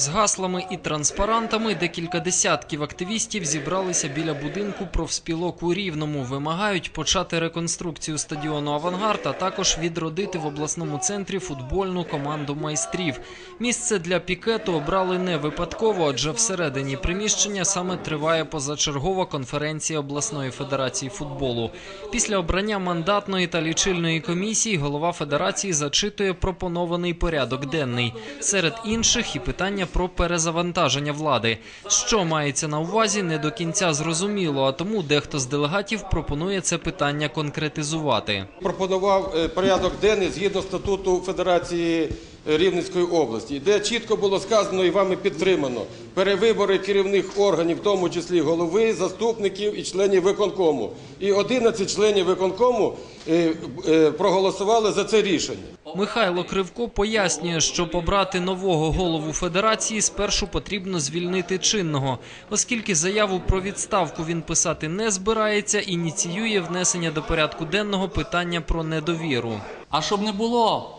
З гаслами і транспарантами декілька десятків активістів зібралися біля будинку профспілок у Рівному. Вимагають почати реконструкцію стадіону Авангард, а також відродити в обласному центрі футбольну команду майстрів. Місце для пікету обрали не випадково, адже всередині приміщення саме триває позачергова конференція обласної федерації футболу. Після обрання мандатної та лічильної комісії голова федерації зачитує пропонований порядок денний. Серед інших і питання про перезавантаження влади. Що мається на увазі, не до кінця зрозуміло, а тому дехто з делегатів пропонує це питання конкретизувати. пропонував е, порядок денний згідно статуту Федерації Рівненської області, де чітко було сказано і вами підтримано перевибори керівних органів, в тому числі голови, заступників і членів виконкому. І 11 членів виконкому е, е, проголосували за це рішення. Михайло Кривко пояснює, що побрати нового голову федерації спершу потрібно звільнити чинного, оскільки заяву про відставку він писати не збирається, ініціює внесення до порядку денного питання про недовіру. А щоб не було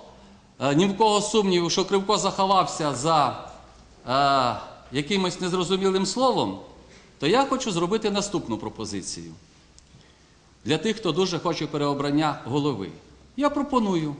ні в кого сумніву, що Кривко заховався за е, якимось незрозумілим словом, то я хочу зробити наступну пропозицію. Для тих, хто дуже хоче переобрання голови. Я пропоную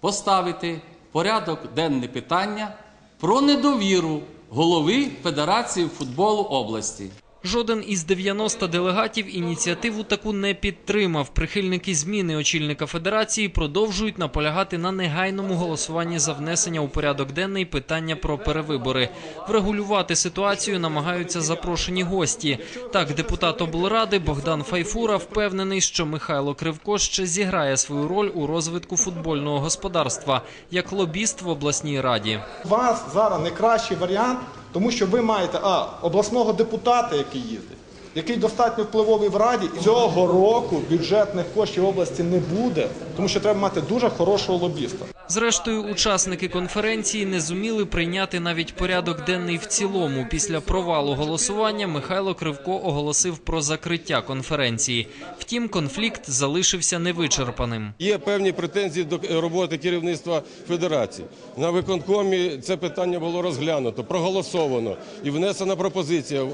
поставити порядок денне питання про недовіру голови Федерації футболу області. Жоден із 90 делегатів ініціативу таку не підтримав. Прихильники зміни очільника федерації продовжують наполягати на негайному голосуванні за внесення у порядок денний питання про перевибори. Врегулювати ситуацію намагаються запрошені гості. Так, депутат облради Богдан Файфура впевнений, що Михайло Кривко ще зіграє свою роль у розвитку футбольного господарства як лобіст в обласній раді. У вас зараз не кращий варіант, тому що ви маєте а, обласного депутата, який їздить, який достатньо впливовий в раді. Цього року бюджетних коштів області не буде, тому що треба мати дуже хорошого лобіста. Зрештою, учасники конференції не зуміли прийняти навіть порядок денний в цілому. Після провалу голосування Михайло Кривко оголосив про закриття конференції. Втім, конфлікт залишився невичерпаним. Є певні претензії до роботи керівництва федерації. На виконкомі це питання було розглянуто, проголосовано і внесена пропозиція.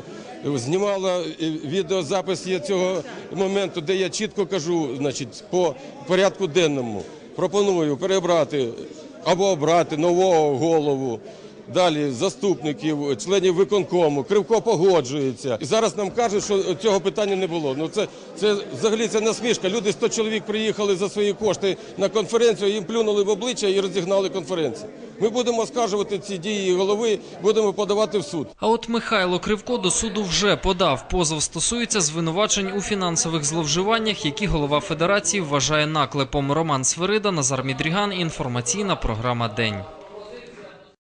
Знімала відеозапис є цього моменту, де я чітко кажу, значить, по порядку денному. Пропоную перебрати або обрати нового голову. Далі заступників, членів виконкому, Кривко погоджується. І зараз нам кажуть, що цього питання не було. Ну це, це взагалі це насмішка. Люди 100 чоловік приїхали за свої кошти на конференцію, їм плюнули в обличчя і розігнали конференцію. Ми будемо оскаржувати ці дії голови, будемо подавати в суд. А от Михайло Кривко до суду вже подав. Позов стосується звинувачень у фінансових зловживаннях, які голова федерації вважає наклепом. Роман Свирида, Назар Мідріган. Інформаційна програма День.